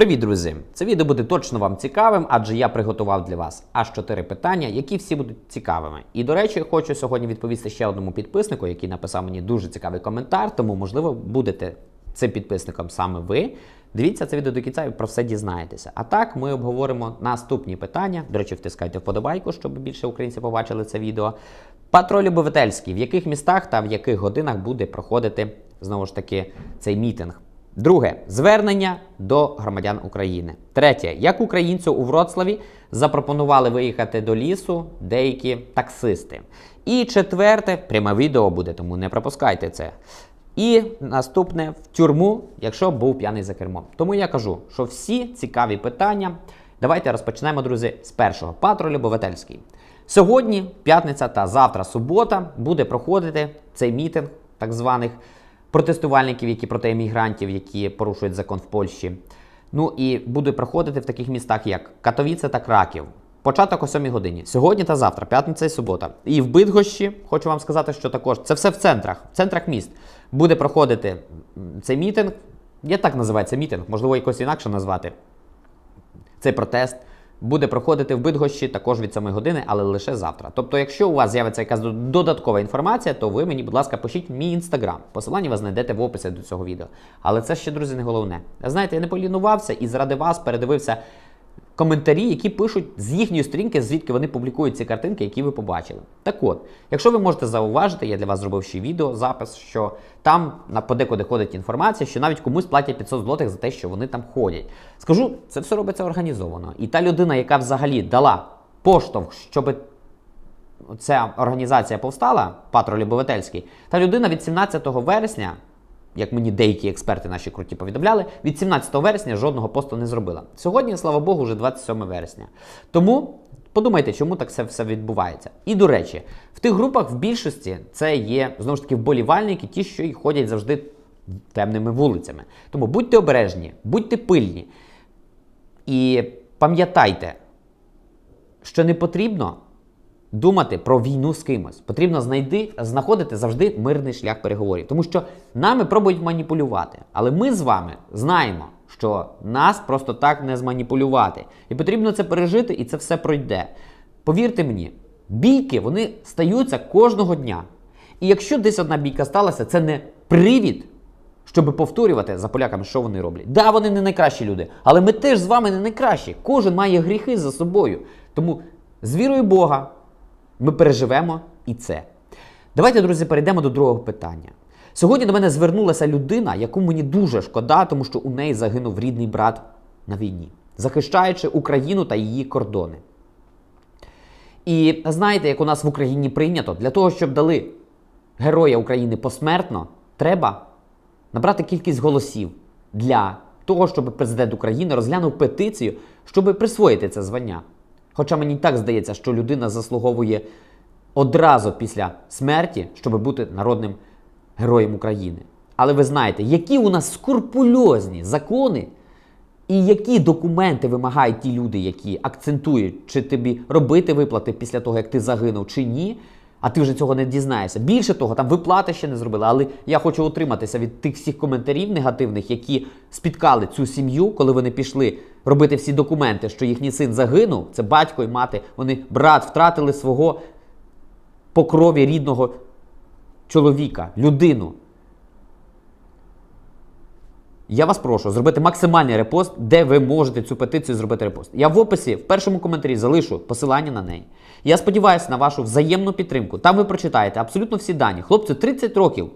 Привіт, друзі! Це відео буде точно вам цікавим, адже я приготував для вас аж 4 питання, які всі будуть цікавими. І до речі, хочу сьогодні відповісти ще одному підписнику, який написав мені дуже цікавий коментар. Тому, можливо, будете цим підписником саме ви. Дивіться це відео до кінця і про все дізнаєтеся. А так, ми обговоримо наступні питання. До речі, втискайте вподобайку, щоб більше українців побачили це відео. Патруль Обивательський, в яких містах та в яких годинах буде проходити знову ж таки цей мітинг. Друге звернення до громадян України. Третє, як українцю у Вроцлаві запропонували виїхати до лісу деякі таксисти. І четверте, пряме відео буде, тому не пропускайте це. І наступне в тюрму, якщо був п'яний за кермом. Тому я кажу, що всі цікаві питання. Давайте розпочнемо, друзі, з першого. Патруль Обивательський. Сьогодні, п'ятниця та завтра субота, буде проходити цей мітинг так званих протестувальників, які проти емігрантів, які порушують закон в Польщі. Ну і буде проходити в таких містах, як Катовіце та Краків. Початок о 7 годині. Сьогодні та завтра, п'ятниця і субота. І в Бидгощі, хочу вам сказати, що також це все в центрах, в центрах міст. Буде проходити цей мітинг. Я так називається мітинг, можливо, якось інакше назвати. Цей протест буде проходити в Бидгощі також від 7 години, але лише завтра. Тобто, якщо у вас з'явиться якась додаткова інформація, то ви мені, будь ласка, пишіть мій інстаграм. Посилання ви знайдете в описі до цього відео. Але це ще, друзі, не головне. Знаєте, я не полінувався і заради вас передивився коментарі, які пишуть з їхньої сторінки, звідки вони публікують ці картинки, які ви побачили. Так от, якщо ви можете зауважити, я для вас зробив ще відео, запис, що там на подекуди ходить інформація, що навіть комусь платять 500 злотих за те, що вони там ходять. Скажу, це все робиться організовано. І та людина, яка взагалі дала поштовх, щоб ця організація повстала, патруль Обивательський, та людина від 17 вересня як мені деякі експерти наші круті повідомляли, від 17 вересня жодного посту не зробила. Сьогодні, слава Богу, вже 27 вересня. Тому подумайте, чому так все, все відбувається. І до речі, в тих групах в більшості це є знову ж таки вболівальники, ті, що й ходять завжди темними вулицями. Тому будьте обережні, будьте пильні. І пам'ятайте, що не потрібно думати про війну з кимось. Потрібно знайти, знаходити завжди мирний шлях переговорів. Тому що нами пробують маніпулювати. Але ми з вами знаємо, що нас просто так не зманіпулювати. І потрібно це пережити, і це все пройде. Повірте мені, бійки вони стаються кожного дня. І якщо десь одна бійка сталася, це не привід. Щоб повторювати за поляками, що вони роблять. Да, вони не найкращі люди, але ми теж з вами не найкращі. Кожен має гріхи за собою. Тому з вірою Бога ми переживемо і це. Давайте, друзі, перейдемо до другого питання. Сьогодні до мене звернулася людина, яку мені дуже шкода, тому що у неї загинув рідний брат на війні, захищаючи Україну та її кордони. І знаєте, як у нас в Україні прийнято, для того, щоб дали героя України посмертно, треба набрати кількість голосів для того, щоб президент України розглянув петицію, щоб присвоїти це звання. Хоча мені так здається, що людина заслуговує одразу після смерті, щоб бути народним героєм України. Але ви знаєте, які у нас скрупульозні закони, і які документи вимагають ті люди, які акцентують, чи тобі робити виплати після того, як ти загинув, чи ні. А ти вже цього не дізнаєшся. Більше того, там виплати ще не зробили. Але я хочу утриматися від тих всіх коментарів негативних, які спіткали цю сім'ю, коли вони пішли робити всі документи, що їхній син загинув. Це батько і мати. Вони брат втратили свого по крові рідного чоловіка, людину. Я вас прошу зробити максимальний репост, де ви можете цю петицію зробити репост. Я в описі в першому коментарі залишу посилання на неї. Я сподіваюся на вашу взаємну підтримку. Там ви прочитаєте абсолютно всі дані. Хлопцю 30 років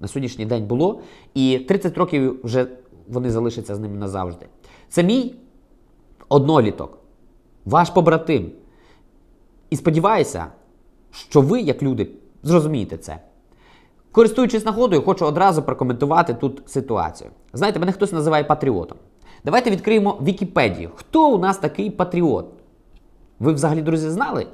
на сьогоднішній день було, і 30 років вже вони залишаться з ними назавжди. Це мій одноліток, ваш побратим. І сподіваюся, що ви, як люди, зрозумієте це. Користуючись нагодою, хочу одразу прокоментувати тут ситуацію. Знаєте, мене хтось називає патріотом. Давайте відкриємо Вікіпедію. Хто у нас такий патріот? Ви взагалі, друзі, знали?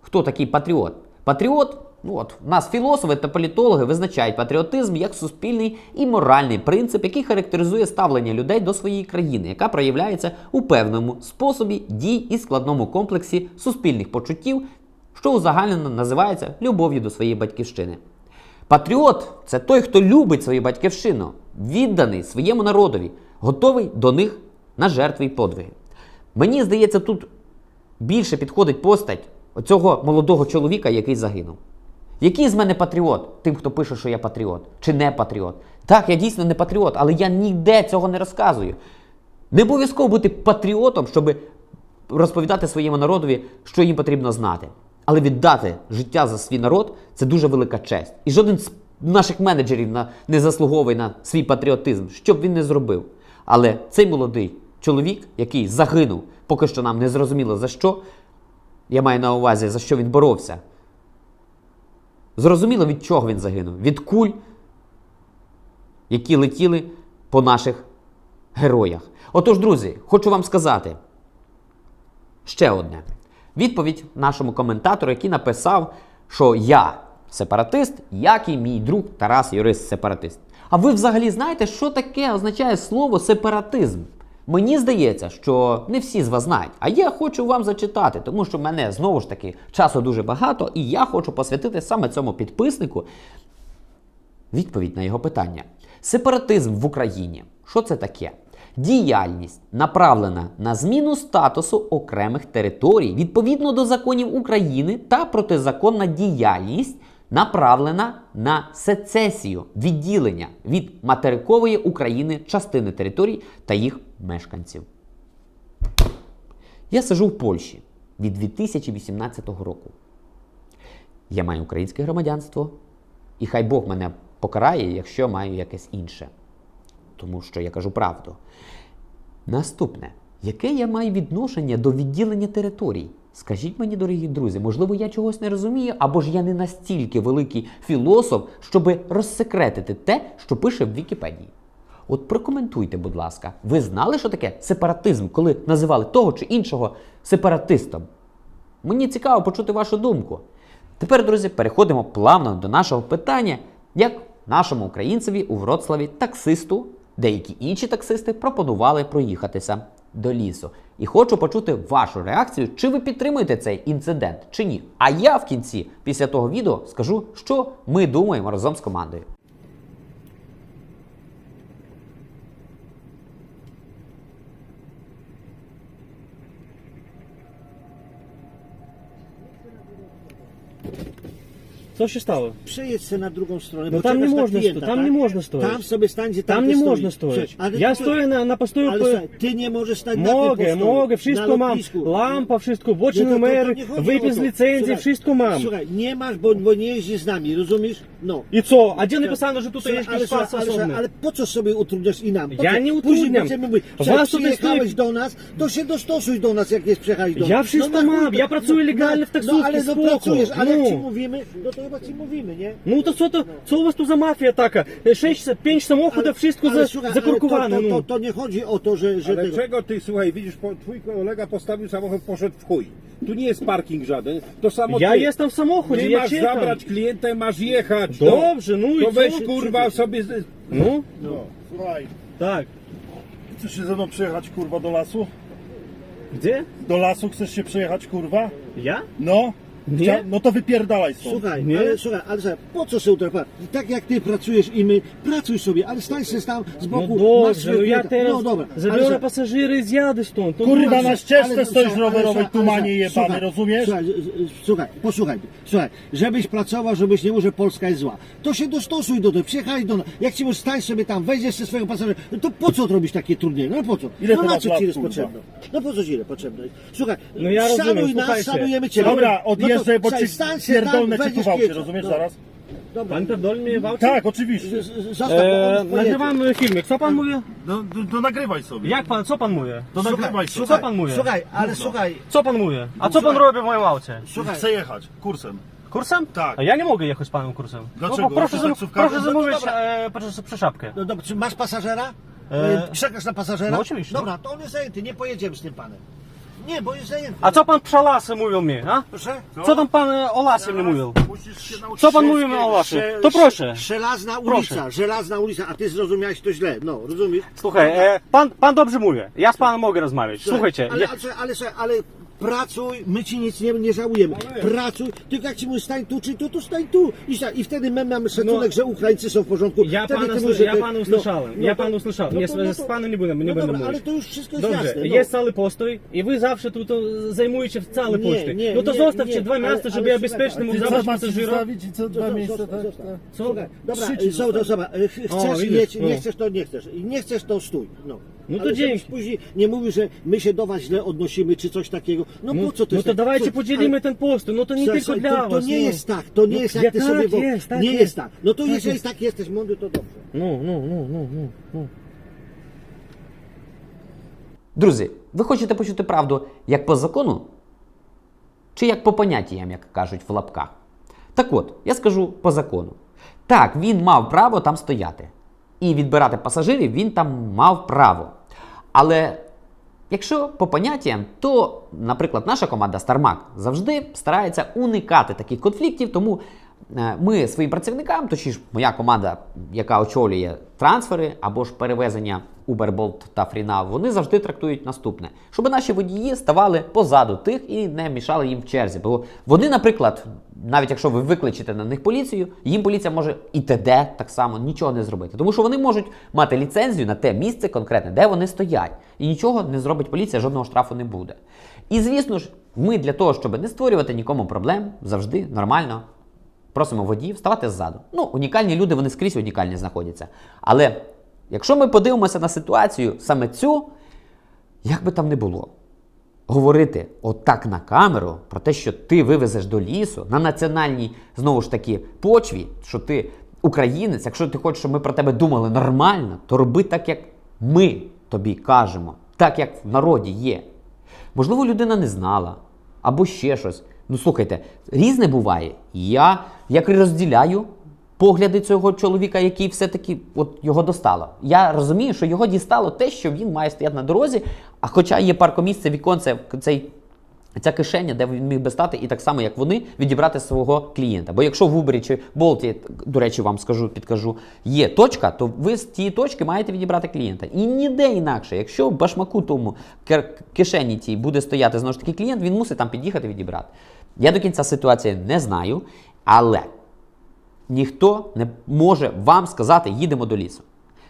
Хто такий патріот? Патріот, ну от, у нас філософи та політологи визначають патріотизм як суспільний і моральний принцип, який характеризує ставлення людей до своєї країни, яка проявляється у певному способі дій і складному комплексі суспільних почуттів, що узагальнено називається любов'ю до своєї батьківщини. Патріот це той, хто любить свою батьківщину, відданий своєму народові, готовий до них на жертви й подвиги. Мені здається, тут більше підходить постать цього молодого чоловіка, який загинув. Який з мене патріот? Тим, хто пише, що я патріот, чи не патріот. Так, я дійсно не патріот, але я ніде цього не розказую. Не обов'язково бути патріотом, щоб розповідати своєму народові, що їм потрібно знати. Але віддати життя за свій народ це дуже велика честь. І жоден з наших менеджерів не заслуговує на свій патріотизм, що б він не зробив. Але цей молодий чоловік, який загинув, поки що нам не зрозуміло за що, я маю на увазі, за що він боровся. Зрозуміло, від чого він загинув? Від куль, які летіли по наших героях. Отож, друзі, хочу вам сказати ще одне. Відповідь нашому коментатору, який написав, що я сепаратист, як і мій друг Тарас Юрист сепаратист. А ви взагалі знаєте, що таке означає слово сепаратизм? Мені здається, що не всі з вас знають. А я хочу вам зачитати, тому що в мене знову ж таки часу дуже багато, і я хочу посвятити саме цьому підписнику відповідь на його питання. Сепаратизм в Україні. Що це таке? Діяльність направлена на зміну статусу окремих територій відповідно до законів України та протизаконна діяльність направлена на сецесію відділення від материкової України частини територій та їх мешканців. Я сижу в Польщі від 2018 року. Я маю українське громадянство, і хай Бог мене покарає, якщо маю якесь інше. Тому що я кажу правду. Наступне, яке я маю відношення до відділення територій? Скажіть мені, дорогі друзі, можливо, я чогось не розумію, або ж я не настільки великий філософ, щоб розсекретити те, що пише в Вікіпедії. От прокоментуйте, будь ласка, ви знали, що таке сепаратизм, коли називали того чи іншого сепаратистом? Мені цікаво почути вашу думку. Тепер, друзі, переходимо плавно до нашого питання, як нашому українцеві у Вроцлаві таксисту, деякі інші таксисти пропонували проїхатися до лісу. І хочу почути вашу реакцію, чи ви підтримуєте цей інцидент, чи ні. А я в кінці, після того відео, скажу, що ми думаємо разом з командою. Co się stało? Przejedź się na drugą stronę. No bo tam nie na można klienta, tam tak? nie można stoić. Tam sobie stańcie, tam, Tam nie stoi. można stoić. Ale Ja ty- stoję na, na postoju. Ale po- ty nie możesz stać na Mogę, postoju, mogę, na wszystko mam. Lampa, wszystko, Nie, boczny to- to- to numer, wypis to. licencji, wszystko mam. Słuchaj, nie masz, bo, bo nie jeździsz z nami, rozumiesz? No. I co? A gdzie napisano, że tutaj jest jakiś pas osobny? ale po co sobie utrudniasz i nam? Ja nie utrudniam. Was tutaj stoi- do nas, to się dostosuj do nas, jak jest przyjechać do nas. Ja wszystko na chuj mam, to- ja pracuję legalnie w taksówce, No ale no pracujesz, ale jak No. ci mówimy, no to chyba ci mówimy, nie? No to co to, co u was tu za mafia taka? Sześć, pięć samochodów, wszystko ale za, słuchaj, zakorkowane. Ale to, to, no. to, to nie chodzi o to, że, że Ale tego... czego ty, słuchaj, widzisz, po, twój kolega postawił samochód, poszedł w chuj. Tu nie jest parking żaden, to samo Ja ty. jestem w samochodzie, Ty ja masz czekam. zabrać klienta i masz jechać. Dobrze, no i To co? weź kurwa sobie... z- No, No, słuchaj, tak. chcesz się ze mną przejechać kurwa do lasu? Gdzie? Do lasu chcesz się przejechać kurwa? Ja? No? Nie. Chcia- No to wypierdalaj stąd. Słuchaj, Nie? ale słuchaj, ale słuchaj, po co sobie utrapać? Tak jak ty pracujesz i my, pracuj sobie, ale stań się tam z No boku. masz dobrze, no ja teraz No dobra, zabiorę ale- pasażera i zjadę stąd. No Kurwa, dobrze. na ścieżce ale- stoisz słuchaj, rowerowej, tumanie jebany, rozumiesz? Słuchaj, z- słuchaj, posłuchaj, słuchaj, żebyś pracował, żebyś nie mówił, że Polska jest zła. To się dostosuj do tego, przyjechaj do nas. Jak ci możesz stań sobie tam, wejdziesz ze swojego pasażera, no to po co robisz takie trudniej? No po co? Ile no to na co ci jest potrzebne? No po co ci ile potrzebne? Słuchaj, No ja rozumiem, nas, szanujemy cię. Dobra, No to- odjeżdżaj, bo ci stań się pierdolne pieca. rozumiesz No, zaraz? Dobra. Pan pierdoli mnie w aucie? Tak, oczywiście. Z- z- Zostaw, E, on pojedzie. nagrywamy filmik. Co pan mówi? No, to, to nagrywaj sobie. Jak pan, co pan mówi? To nagrywaj sobie. Co pan mówi? Słuchaj, ale słuchaj, Co pan mówi? A co pan robi w moim aucie? słuchaj. Chcę jechać kursem. Kursem? Tak. A ja nie mogę jechać z panem kursem. Dlaczego? No, bo proszę, Jesteś zam, taksówkarzem? proszę No to zamówić dobra. e, proszę, przeszapkę. No dobra, czy masz pasażera? E, E... Czekasz na pasażera? no oczywiście. Dobra, to on jest zajęty, nie pojedziemy z tym panem. Nie, bo jest zajęty. A co pan przelasy mówił mi, a? Proszę? Co tam pan e, o lasie mi mówił? Musisz się nauczyć. Co pan mówił mi o lasie? To proszę. Żelazna Proszę. ulica, żelazna ulica, a ty zrozumiałeś to źle, no, rozumiesz? Słuchaj, e, pan, pan dobrze mówi. Ja z panem mogę rozmawiać. Słuchajcie, ale, ja, ale, ale, ale, ale pracuj, my ci nic nie, nie żałujemy. Pracuj, tylko jak ci mój stań tu czy tu, to stań tu. I, sta- i wtedy my mamy szacunek, No. że Ukraińcy są w porządku. Ja panu pana, ja no, usłyszałem, no ja to- usłyszałem. No z panem nie będę, nie no będę dobra, mówić. ale to już wszystko jest Dobrze, jasne. no. jest cały postój i wy zawsze tu to zajmujecie cały postój. nie, no to nie, zostawcie nie, dwa ale- miasta, żeby ale ja słuchaj, bezpiecznie mógł Ty co zabrać masz co dwa miejsca, tak? Dobra, e, chcesz mieć, nie chcesz to, nie chcesz. Nie chcesz to, stój. No. No to Ale żebyś dzięki. później nie mówił, że my się do was źle odnosimy, czy coś takiego. No, No, po co to no jest to tak? dawajcie Co- podzielimy ale- ten postój, no to nie Słuchaj, tylko słuchaj, dla to, to was. nie no. jest tak, to nie No, jest jak ja ty tak sobie... wo- jest, tak nie jest. jest tak. No to Tak jeżeli jest. tak jesteś mądry, to dobrze. No, no, no, no, no, no. Друзі, ви хочете почути правду як по закону, чи як по поняттям, як кажуть в лапках? Так от, я скажу по закону. Так, він мав право там стояти. І відбирати пасажирів він там мав право. Але якщо по поняттям, то, наприклад, наша команда Стармак завжди старається уникати таких конфліктів, тому ми своїм працівникам, точніше, моя команда, яка очолює трансфери або ж перевезення Uber, Bolt та Freenow, вони завжди трактують наступне, щоб наші водії ставали позаду тих і не мішали їм в черзі. Бо вони, наприклад, навіть якщо ви викличете на них поліцію, їм поліція може і ТД так само нічого не зробити. Тому що вони можуть мати ліцензію на те місце конкретне, де вони стоять. І нічого не зробить поліція, жодного штрафу не буде. І звісно ж, ми для того, щоб не створювати нікому проблем, завжди нормально просимо водіїв ставати ззаду. Ну, унікальні люди, вони скрізь унікальні знаходяться. Але якщо ми подивимося на ситуацію саме цю, як би там не було, говорити отак на камеру про те, що ти вивезеш до лісу на національній, знову ж таки, почві, що ти українець, якщо ти хочеш, щоб ми про тебе думали нормально, то роби так, як ми тобі кажемо, так як в народі є. Можливо, людина не знала, або ще щось. Ну слухайте, різне буває. Я як розділяю погляди цього чоловіка, який все-таки от його достало. Я розумію, що його дістало те, що він має стояти на дорозі, а хоча є паркомісце, віконце, цей. Ця кишеня, де він міг би стати, і так само, як вони, відібрати свого клієнта. Бо якщо в Uber чи Болті, до речі, вам скажу, підкажу, є точка, то ви з тієї точки маєте відібрати клієнта. І ніде інакше. Якщо в башмаку тому кишені тій буде стояти знову ж таки клієнт, він мусить там під'їхати відібрати. Я до кінця ситуації не знаю, але ніхто не може вам сказати, їдемо до лісу.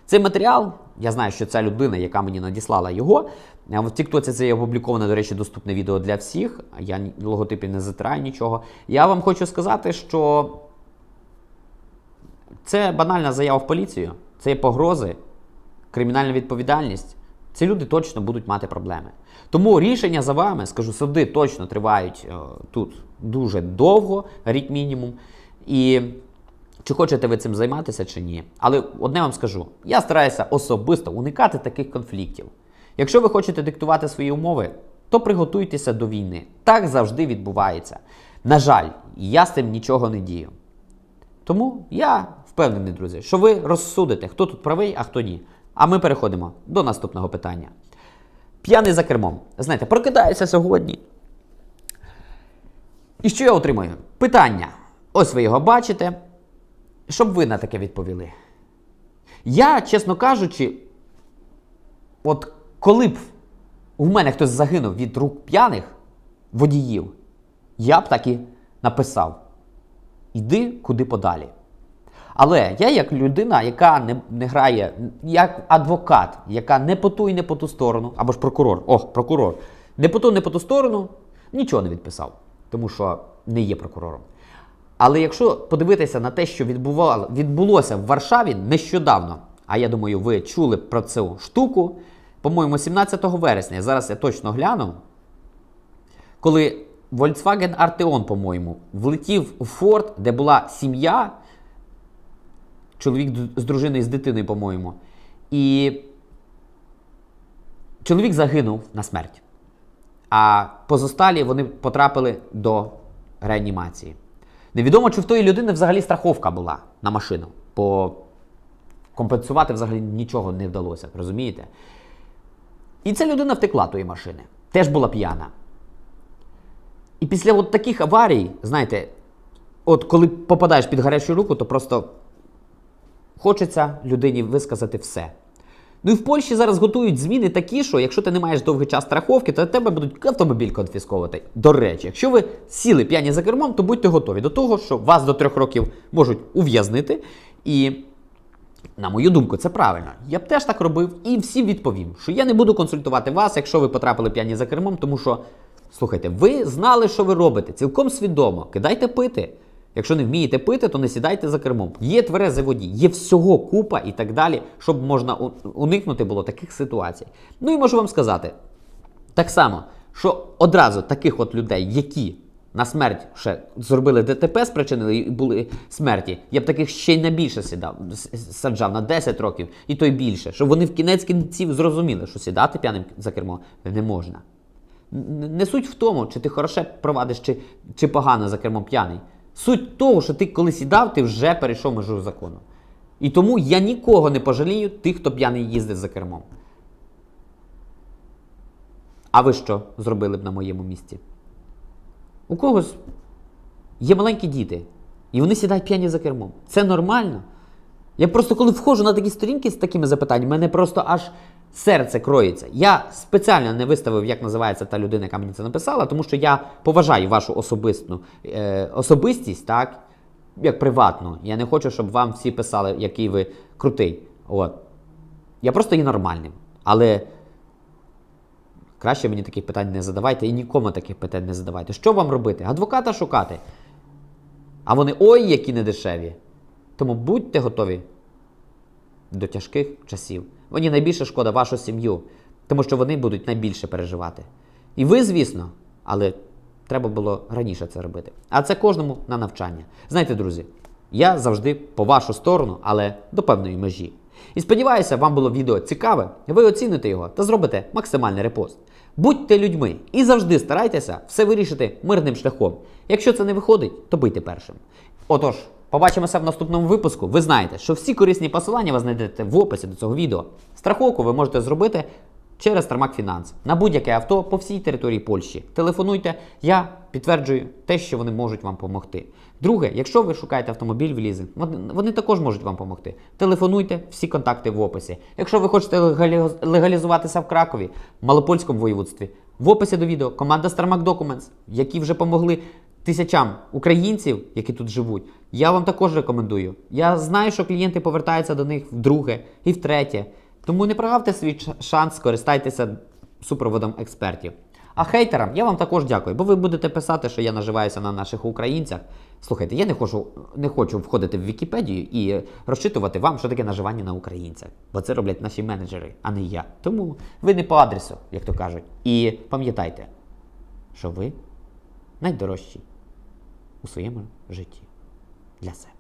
Цей матеріал, я знаю, що ця людина, яка мені надіслала його, а в Тіктоці це є опубліковане, до речі, доступне відео для всіх. Я логотипів не затираю нічого. Я вам хочу сказати, що це банальна заява в поліцію, це є погрози, кримінальна відповідальність. Ці люди точно будуть мати проблеми. Тому рішення за вами, скажу, суди точно тривають е, тут дуже довго, рік мінімум. І чи хочете ви цим займатися чи ні. Але одне вам скажу: я стараюся особисто уникати таких конфліктів. Якщо ви хочете диктувати свої умови, то приготуйтеся до війни. Так завжди відбувається. На жаль, я з цим нічого не дію. Тому я впевнений, друзі, що ви розсудите, хто тут правий, а хто ні. А ми переходимо до наступного питання. П'яний за кермом. Знаєте, прокидаюся сьогодні. І що я отримую? Питання. Ось ви його бачите. Щоб ви на таке відповіли. Я, чесно кажучи, от коли б у мене хтось загинув від рук п'яних водіїв, я б так і написав: іди куди подалі. Але я, як людина, яка не, не грає, як адвокат, яка не по ту і не по ту сторону, або ж прокурор, о, прокурор, не по ту, не по ту сторону, нічого не відписав, тому що не є прокурором. Але якщо подивитися на те, що відбулося в Варшаві нещодавно, а я думаю, ви чули про цю штуку, по-моєму, 17 вересня, зараз я точно гляну, коли Volkswagen Arteon, по-моєму, влетів у форт, де була сім'я, чоловік з дружиною з дитиною, по-моєму, і чоловік загинув на смерть. А позосталі вони потрапили до реанімації. Невідомо, чи в тої людини взагалі страховка була на машину, бо компенсувати взагалі нічого не вдалося, розумієте? І ця людина втекла тої машини, теж була п'яна. І після от таких аварій, знаєте, от коли попадаєш під гарячу руку, то просто хочеться людині висказати все. Ну і в Польщі зараз готують зміни такі, що якщо ти не маєш довгий час страховки, то тебе будуть автомобіль конфісковувати. До речі, якщо ви сіли п'яні за кермом, то будьте готові до того, що вас до трьох років можуть ув'язнити. І, на мою думку, це правильно. Я б теж так робив і всім відповім, що я не буду консультувати вас, якщо ви потрапили п'яні за кермом, тому що, слухайте, ви знали, що ви робите, цілком свідомо. Кидайте пити. Якщо не вмієте пити, то не сідайте за кермом. Є тверезий водій, є всього купа і так далі, щоб можна уникнути було таких ситуацій. Ну і можу вам сказати, так само, що одразу таких от людей, які на смерть ще зробили ДТП, спричинили і були смерті, я б таких ще й на більше сідав, саджав на 10 років, і то й більше, щоб вони в кінець кінців зрозуміли, що сідати п'яним за кермо не можна. Не суть в тому, чи ти хороше провадиш, чи, чи погано за кермом п'яний. Суть того, що ти коли сідав, ти вже перейшов межу закону. І тому я нікого не пожалію тих, хто п'яний їздить за кермом. А ви що зробили б на моєму місці? У когось є маленькі діти, і вони сідають п'яні за кермом. Це нормально. Я просто коли входжу на такі сторінки з такими запитаннями, мене просто аж серце кроється. Я спеціально не виставив, як називається та людина, яка мені це написала, тому що я поважаю вашу особисту е, особистість, так, як приватну. Я не хочу, щоб вам всі писали, який ви крутий. От. Я просто є нормальним. Але краще мені таких питань не задавайте і нікому таких питань не задавайте. Що вам робити? Адвоката шукати. А вони ой, які недешеві. Тому будьте готові до тяжких часів. Мені найбільше шкода вашу сім'ю, тому що вони будуть найбільше переживати. І ви, звісно, але треба було раніше це робити. А це кожному на навчання. Знаєте, друзі, я завжди по вашу сторону, але до певної межі. І сподіваюся, вам було відео цікаве, ви оціните його та зробите максимальний репост. Будьте людьми і завжди старайтеся все вирішити мирним шляхом. Якщо це не виходить, то бийте першим. Отож, побачимося в наступному випуску. Ви знаєте, що всі корисні посилання ви знайдете в описі до цього відео. Страховку ви можете зробити через Тармак Фінанс на будь-яке авто по всій території Польщі. Телефонуйте, я підтверджую те, що вони можуть вам допомогти. Друге, якщо ви шукаєте автомобіль в лізинг, вони, також можуть вам допомогти. Телефонуйте, всі контакти в описі. Якщо ви хочете легалі- легалізуватися в Кракові, Малопольському воєводстві, в описі до відео команда Starmac Documents, які вже помогли тисячам українців, які тут живуть, я вам також рекомендую. Я знаю, що клієнти повертаються до них вдруге і втретє. Тому не прогавте свій шанс, скористайтеся супроводом експертів. А хейтерам я вам також дякую, бо ви будете писати, що я наживаюся на наших українцях. Слухайте, я не хочу, не хочу входити в Вікіпедію і розчитувати вам, що таке наживання на українцях. Бо це роблять наші менеджери, а не я. Тому ви не по адресу, як то кажуть. І пам'ятайте, що ви найдорожчі у своєму житті для себе.